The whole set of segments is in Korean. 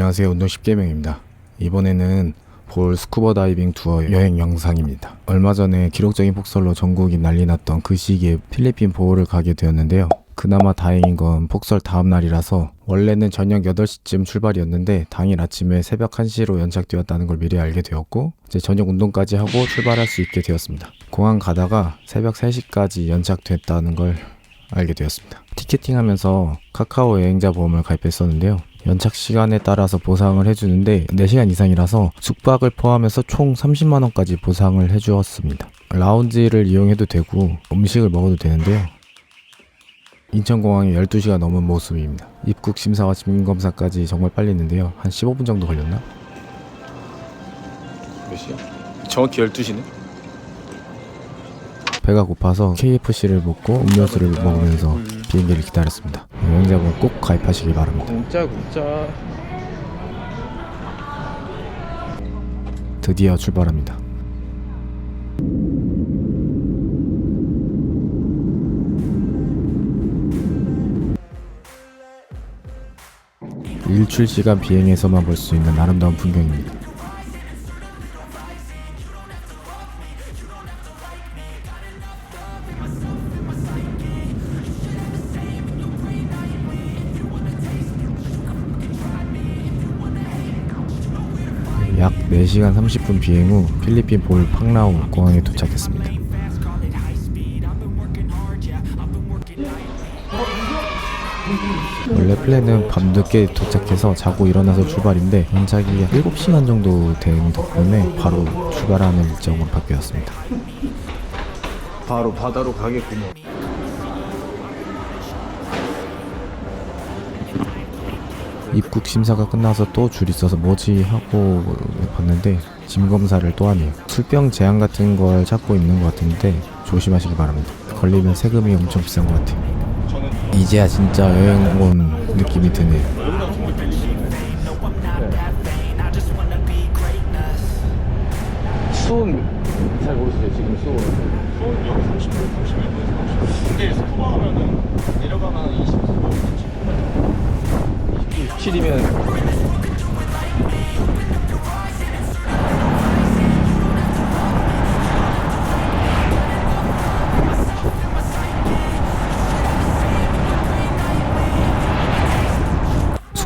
안녕하세요. 운동 10개명입니다. 이번에는 볼 스쿠버 다이빙 투어 여행 영상입니다. 얼마 전에 기록적인 폭설로 전국이 난리 났던 그 시기에 필리핀 보호를 가게 되었는데요. 그나마 다행인 건 폭설 다음 날이라서 원래는 저녁 8시쯤 출발이었는데 당일 아침에 새벽 1시로 연착되었다는 걸 미리 알게 되었고 이제 저녁 운동까지 하고 출발할 수 있게 되었습니다. 공항 가다가 새벽 3시까지 연착됐다는 걸 알게 되었습니다. 티켓팅 하면서 카카오 여행자 보험을 가입했었는데요. 연착 시간에 따라서 보상을 해주는데 4시간 이상이라서 숙박을 포함해서 총 30만원까지 보상을 해주었습니다. 라운지를 이용해도 되고 음식을 먹어도 되는데요. 인천공항에 12시가 넘은 모습입니다. 입국 심사와 진검사까지 정말 빨리 했는데요. 한 15분 정도 걸렸나? 몇 시야? 정확히 12시네? 배가 고파서 KFC를 먹고 음료수를 먹으면서 비행기를 기다렸습니다. 여행자분 꼭 가입하시길 바랍니다. 공짜 공짜 드디어 출발합니다. 일출 시간 비행에서만 볼 수 있는 아름다운 풍경입니다. 약 4시간 30분 비행 후 필리핀 볼 팡라우 공항에 도착했습니다. 원래 플랜은 밤늦게 도착해서 자고 일어나서 출발인데 연착이 7시간 정도 된 덕분에 바로 출발하는 일정으로 바뀌었습니다. 바로 바다로 가겠군요 입국 심사가 끝나서 또줄 있어서 뭐지 하고 봤는데 짐 검사를 또 하네요. 술병 제한 같은 걸 찾고 있는 것 같은데 조심하시기 바랍니다. 걸리면 세금이 엄청 비싼 것 같아요. 이제야 진짜 여행 온 느낌이 드네요. 30도. 27이면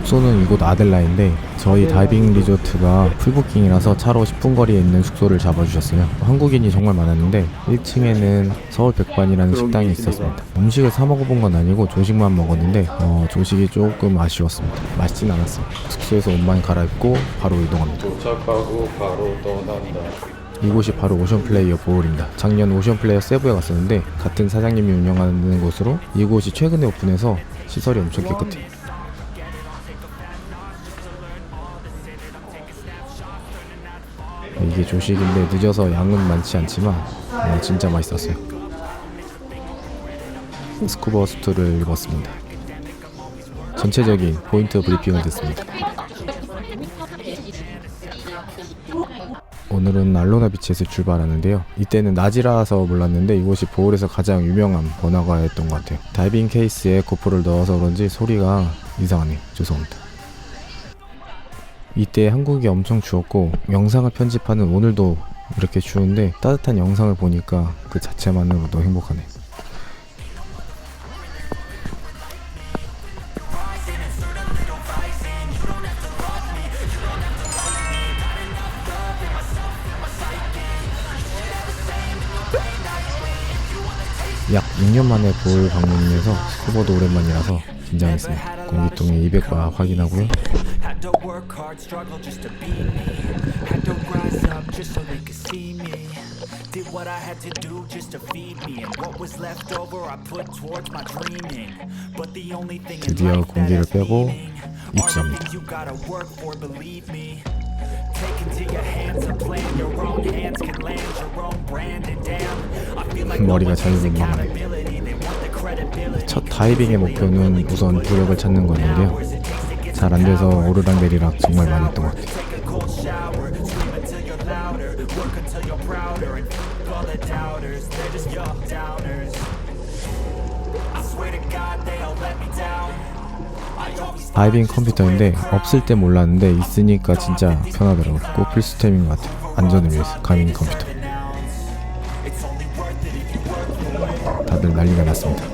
숙소는 이곳 아델라인데 저희 다이빙 리조트가 풀부킹이라서 차로 10분 거리에 있는 숙소를 잡아주셨어요. 한국인이 정말 많았는데 1층에는 서울 백반이라는 식당이 있었습니다. 음식을 사 먹어본 건 아니고 조식만 먹었는데 어, 조식이 조금 아쉬웠습니다. 맛있진 않았어요. 숙소에서 옷만 갈아입고 바로 이동합니다. 도착하고 바로 떠난다 이곳이 바로 오션플레이어 보홀입니다. 작년 오션플레이어 세부에 갔었는데 같은 사장님이 운영하는 곳으로 이곳이 최근에 오픈해서 시설이 엄청 깨끗해요. 이게 조식인데 늦어서 양은 많지 않지만 어, 진짜 맛있었어요. 스쿠버 수트를 입었습니다. 전체적인 포인트 브리핑을 듣습니다. 오늘은 알로나 비치에서 출발하는데요. 이때는 낮이라서 몰랐는데 이곳이 보홀에서 가장 유명한 번화가였던 것 같아요. 다이빙 케이스에 고프를 넣어서 그런지 소리가 이상하네요. 죄송합니다. 이때 한국이 엄청 추웠고 영상을 편집하는 오늘도 이렇게 추운데 따뜻한 영상을 보니까 그 자체만으로도 행복하네 약 6년 만에 볼 방문해서 스쿠버도 오랜만이라서 긴장했습니다. 공기통에 200바 확인하고요. 드디어 공기를 빼고 입수합니다. 머리가 자유분방하네. 첫 다이빙의 목표는 우선 부력을 찾는 거였는데요. 잘 안 돼서 오르락 내리락 정말 많이 했던 것 같아요. I swear to God let me down. 다이빙 컴퓨터인데 없을 때 몰랐는데 있으니까 진짜 편하더라고요. 꼭 필수템인 것 같아요. 안전을 위해서 가밍 컴퓨터. 다들 난리가 났습니다.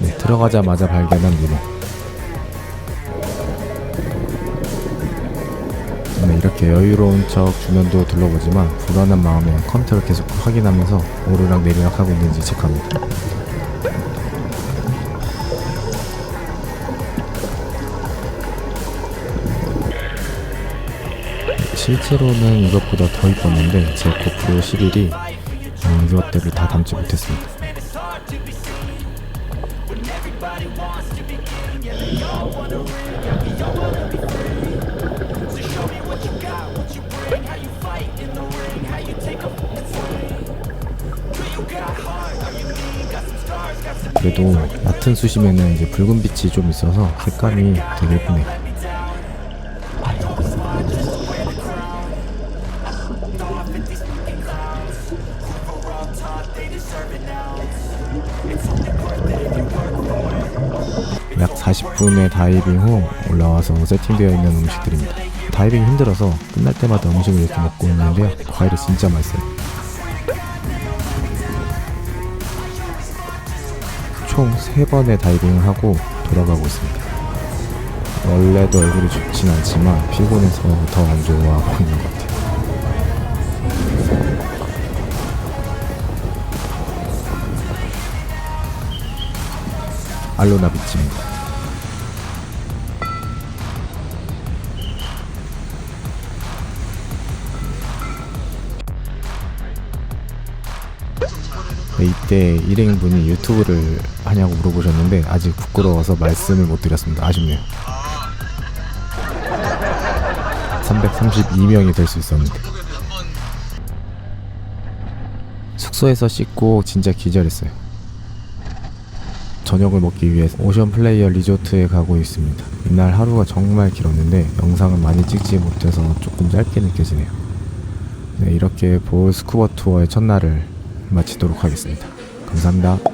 네, 들어가자마자 발견한 문어. 네, 이렇게 여유로운 척 주변도 둘러보지만 불안한 마음에 컴퓨터를 계속 확인하면서 오르락 내리락 하고 있는지 체크합니다. 실제로는 이것보다 더 이뻤는데 제 고프로 11이 어, 이것들을 다 담지 못했습니다. 그래도 얕은 수심에는 이제 붉은 빛이 좀 있어서 색감이 되게 예쁘네요. 약 40분의 다이빙 후 올라와서 세팅되어 있는 음식들입니다. 다이빙이 힘들어서 끝날 때마다 음식을 이렇게 먹고 있는데요. 과일이 진짜 맛있어요. 총 3번의 다이빙을 하고 돌아가고 있습니다. 원래도 얼굴이 좋진 않지만 피곤해서 더 안 좋아 보이는 것 같아요. 알로나 비치입니다. 네, 이때 일행분이 유튜브를 하냐고 물어보셨는데 아직 부끄러워서 말씀을 못 드렸습니다. 아쉽네요. 332명이 될 수 있었는데 숙소에서 씻고 진짜 기절했어요. 저녁을 먹기 위해 오션 플레이어 리조트에 가고 있습니다. 이날 하루가 정말 길었는데 영상을 많이 찍지 못해서 조금 짧게 느껴지네요. 네, 이렇게 볼 스쿠버 투어의 첫날을 마치도록 하겠습니다. 감사합니다.